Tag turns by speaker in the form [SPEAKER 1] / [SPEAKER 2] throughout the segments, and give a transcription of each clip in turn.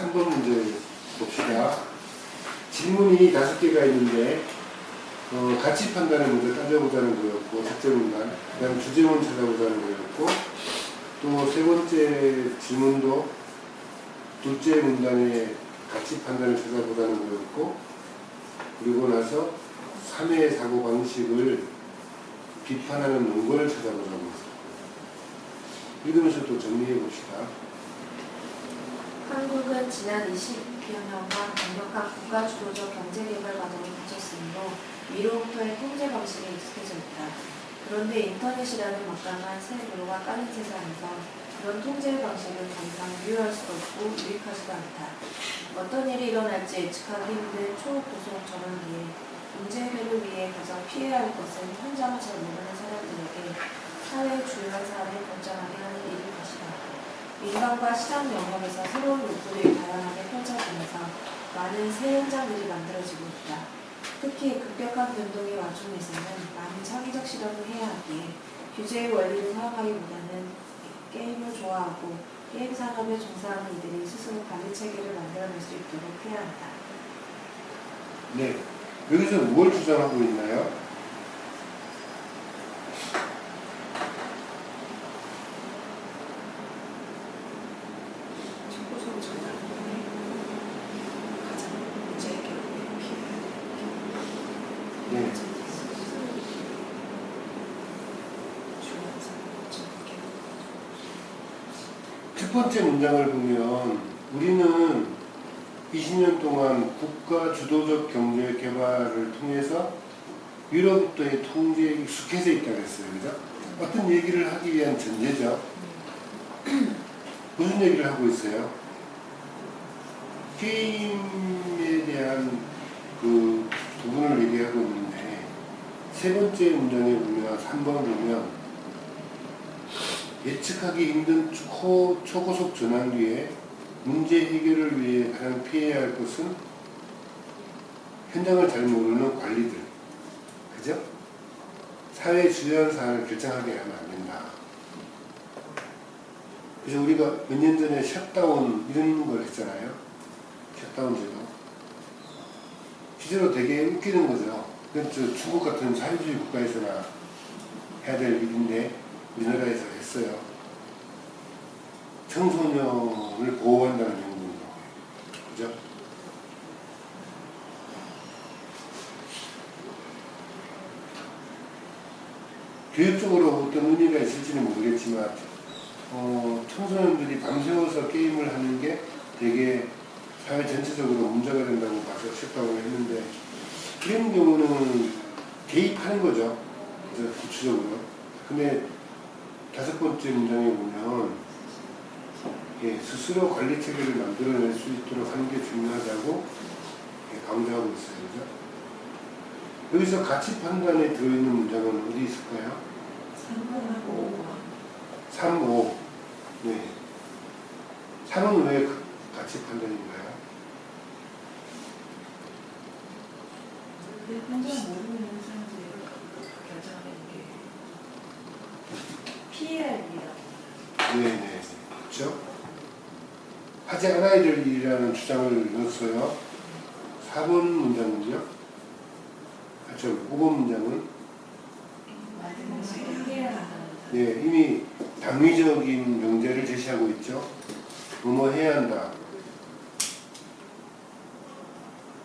[SPEAKER 1] 3번 문제 봅시다. 질문이 다섯 개가 있는데 어, 가치 판단을 먼저 따져보자는 거였고 첫째 문단 그다음 주제문 찾아보자는 거였고 또 세 번째 질문도 둘째 문단의 가치 판단을 찾아보자는 거였고 그리고 나서 3의 사고 방식을 비판하는 논거를 찾아보자는 거였어요. 읽으면서 또 정리해 봅시다.
[SPEAKER 2] 한국은 지난 20여 년간 강력한 국가 주도적 경제 개발 과정을 거쳤으므로 미로부터의 통제 방식에 익숙해져 있다. 그런데 인터넷이라는 막강한 새 도로가 깔린 세상에서 그런 통제 방식은 더 이상 유효할 수도 없고 유익하지도 않다. 어떤 일이 일어날지 예측하기 힘든 초고속 전환 기에 문제 해결을 위해 가장 피해야 할 것은 현장을 잘 모르는 사람들에게 사회의 주요한 사안을 결정하게 하는 것이다. 민간과 시장 영역에서 새로운 욕구들이 다양하게 펼쳐지면서 많은 새 현장들이 만들어지고 있다. 특히 급격한 변동의 와중에서는 많은 창의적 실험을 해야 하기에 규제의 원리를 사용하기보다는 게임을 좋아하고 게임 산업에 종사하는 이들이 스스로 관리 체계를 만들어낼 수 있도록 해야 한다.
[SPEAKER 1] 네. 여기서 무엇을 주장하고 있나요?
[SPEAKER 3] 초고속 전환기에 가장 문제 해결을 피해야
[SPEAKER 1] 네.
[SPEAKER 3] 중요한 사항을 정확히
[SPEAKER 1] 첫 번째 문장을 보면 우리는 20년 동안 국가 주도적 경제 개발을 통해서 유럽부터의 통제에 익숙해져 있다고 했어요. 그죠? 어떤 얘기를 하기 위한 전제죠. 무슨 얘기를 하고 있어요? 게임에 대한 그 부분을 얘기하고 있는데 세 번째 문장에 보면 3번 보면 예측하기 힘든 초, 초고속 전환기에 문제 해결을 위해 가장 피해야 할 것은 현장을 잘 모르는 관리들. 그죠? 사회 주요한 사안을 결정하게 하면 안 된다. 그래서 우리가 몇 년 전에 셧다운 이런 걸 했잖아요. 셧다운 제도. 실제로 되게 웃기는 거죠. 저 중국 같은 자유주의 국가에서나 해야 될 일인데 우리나라에서 했어요. 청소년을 보호한다는 명분으로. 그죠? 교육적으로 어떤 의미가 있을지는 모르겠지만, 어, 청소년들이 밤새워서 게임을 하는 게 되게 사회 전체적으로 문제가 된다고 봐서 싶다고 했는데, 그런 경우는 개입하는 거죠. 구체적으로. 근데 다섯 번째 문장에 보면 예, 스스로 관리 체계를 만들어낼 수 있도록 하는 게 중요하다고 예, 강조하고 있어요. 그죠? 여기서 가치 판단에 들어있는 문장은 어디 있을까요?
[SPEAKER 3] 3번하고
[SPEAKER 1] 3, 5. 네. 3은 왜그 가치 판단인가요?
[SPEAKER 3] 현장 모르는 사람들이 결정하는 게 일이라고
[SPEAKER 1] 네네. 그렇죠? 하지 않아야 될 일이라는 주장을 넣었어요. 4번 문장은요? 아, 저 5번 문장은 네, 이미 당위적인 명제를 제시하고 있죠. 뭐뭐 해야 한다.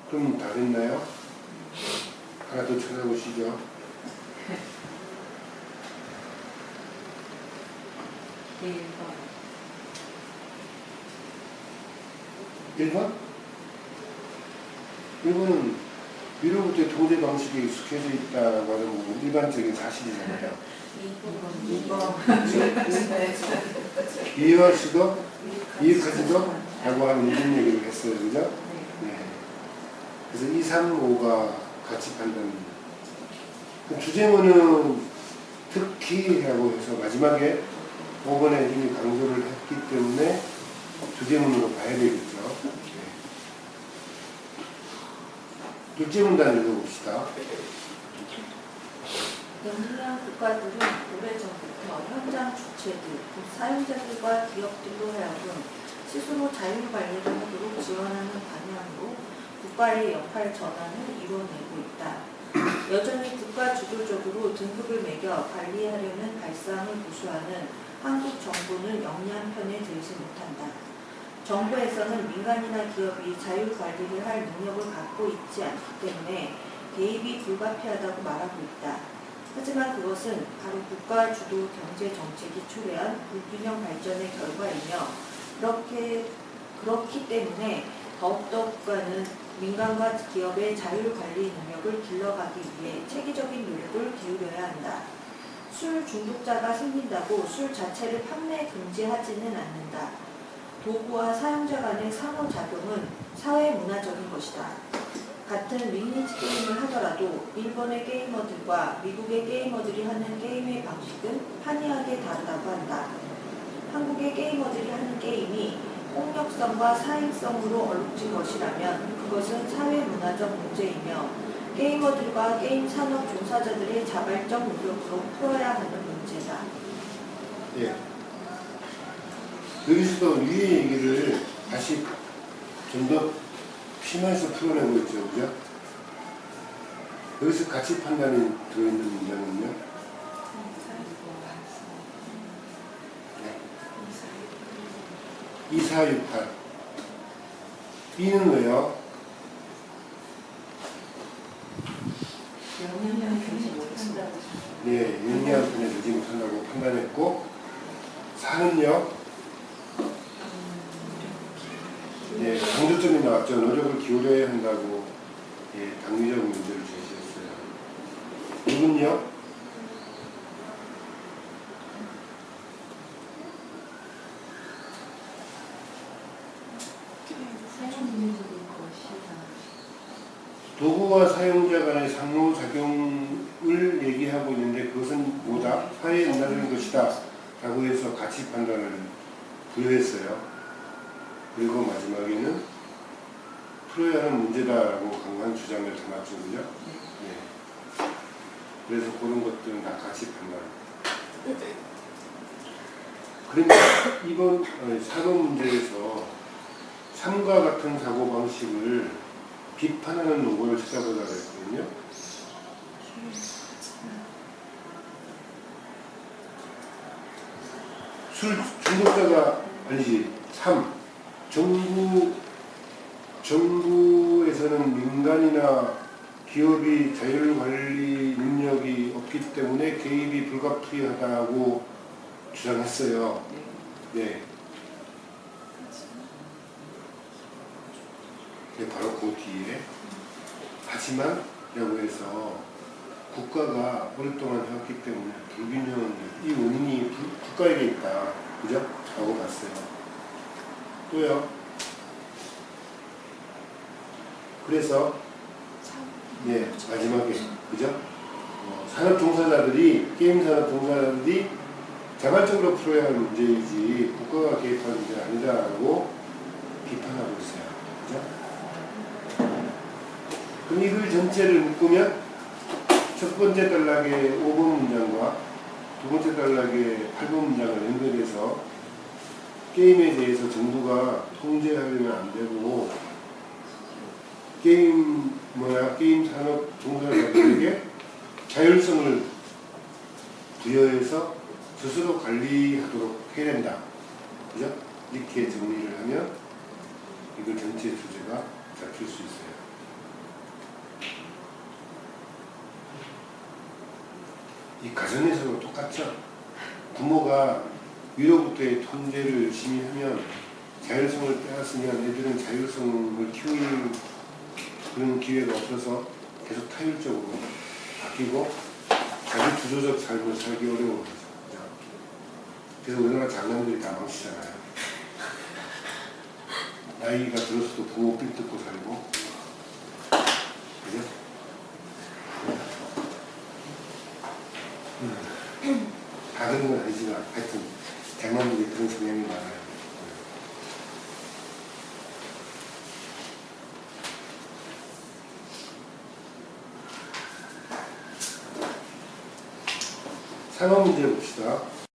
[SPEAKER 1] 그럼 다 됐나요? 하나 더 찾아보시죠.
[SPEAKER 3] 1번
[SPEAKER 1] 1번? 1번은 위로부터 통제 방식에 익숙해져 있다고 하는 부분 일반적인 사실이잖아요.
[SPEAKER 3] 2번
[SPEAKER 1] 이해할 수도 이익하지도 라고 하는 이런 얘기를 했어요. 그죠? 네. 그래서 2, 3, 5가 같이 판단. 그 주제문은 특히라고 해서 마지막에 5번에 이미 강조를 했기 때문에 주제문으로 봐야 되겠죠. 네. 둘째 문단 읽어봅시다.
[SPEAKER 2] 영리한 국가들은 오래전부터 현장 주체들, 곧 사용자들과 기업들로 하여금
[SPEAKER 4] 스스로 자율 관리를 하도록 지원하는 방향으로 국가의 역할 전환을 이뤄내고 있다. 여전히 국가 주도적으로 등급을 매겨 관리하려는 발상을 고수하는 한국 정부는 영리한 편에 들지 못한다. 정부에서는 민간이나 기업이 자율 관리를 할 능력을 갖고 있지 않기 때문에 개입이 불가피하다고 말하고 있다. 하지만 그것은 바로 국가 주도 경제 정책이 초래한 불균형 발전의 결과이며 그렇게 그렇기 때문에 더욱더 국가는 민간과 기업의 자율 관리 능력을 길러가기 위해 체계적인 노력을 기울여야 한다. 술 중독자가 생긴다고 술 자체를 판매 금지하지는 않는다. 도구와 사용자 간의 상호작용은 사회 문화적인 것이다. 같은 리니지 게임을 하더라도 일본의 게이머들과 미국의 게이머들이 하는 게임의 방식은 판이하게 다르다고 한다. 한국의 게이머들이 하는 게임이 폭력성과 사행성으로 얼룩진 것이라면 그것은 사회 문화적 문제이며 게이머들과 게임 산업 종사자들의 자발적 노력으로 풀어야 하는 문제다.
[SPEAKER 1] 예. 여기서도 위의 얘기를 다시 좀더 피면서 풀어내고 있죠, 그죠? 여기서 가치 판단이 들어있는 문제는요. 네. 2468. B는 왜요? 네, 영리한 편에 들지 못한다고 판단했고, 4는요? 네, 강조점이 나왔죠. 노력을 기울여야 한다고 예, 당위적 문제를 제시했어요. 6은요?
[SPEAKER 3] 사용민주적인 것이다.
[SPEAKER 1] 도구와 사용자 간의 상호작용을 얘기하고 있는데 그것은 뭐다? 사회에 응답하는 것이다. 라고 해서 가치 판단을 부여했어요. 그리고 마지막에는 풀어야 하는 문제다라고 강한 주장을 담았죠. 그죠? 예. 그래서 그런 것들은 다 가치 판단. 그러니까 이번 어, 사고 문제에서 삼과 같은 사고 방식을 비판하는 논문을 찾아보자고 했거든요. 술 중독자가 아니지 3. 정부 정부에서는 민간이나 기업이 자율 관리 능력이 없기 때문에 개입이 불가피하다고 주장했어요. 네. 네, 바로 그 뒤에 하지만 라고 해서 국가가 오랫동안 해왔기 때문에 불균형 이 원인이 부- 국가에게 있다 그죠? 라고 봤어요 또요 그래서 예 마지막에 그죠? 어, 산업 종사자들이 게임 산업 종사자들이 자발적으로 풀어야 할 문제이지 국가가 개입하는 문제가 아니다라고 비판하고 있어요 그죠? 그럼 이글 전체를 묶으면 첫 번째 단락의 5번 문장과 두 번째 단락의 8번 문장을 연결해서 게임에 대해서 정부가 통제하려면 안 되고 게임 뭐야 게임 산업 종사자들에게 자율성을 부여해서 스스로 관리하도록 해야 된다. 그죠? 이렇게 정리를 하면 이걸 전체 주제가 잡힐 수 있어요. 이 가정에서도 똑같죠. 부모가 위로부터의 통제를 열심히 하면 자율성을 빼앗으면 애들은 자율성을 키우는 그런 기회가 없어서 계속 타율적으로 바뀌고 자기 주도적 삶을 살기 어려워하죠. 그래서 우리나라 장남들이 다 망치잖아요. 나이가 들어서도 부모 삐 뜯고 살고 그죠? 다 그런 건 아니지만 하여튼 장남들이 그런 성향이 많아요. 상업 문제 봅시다.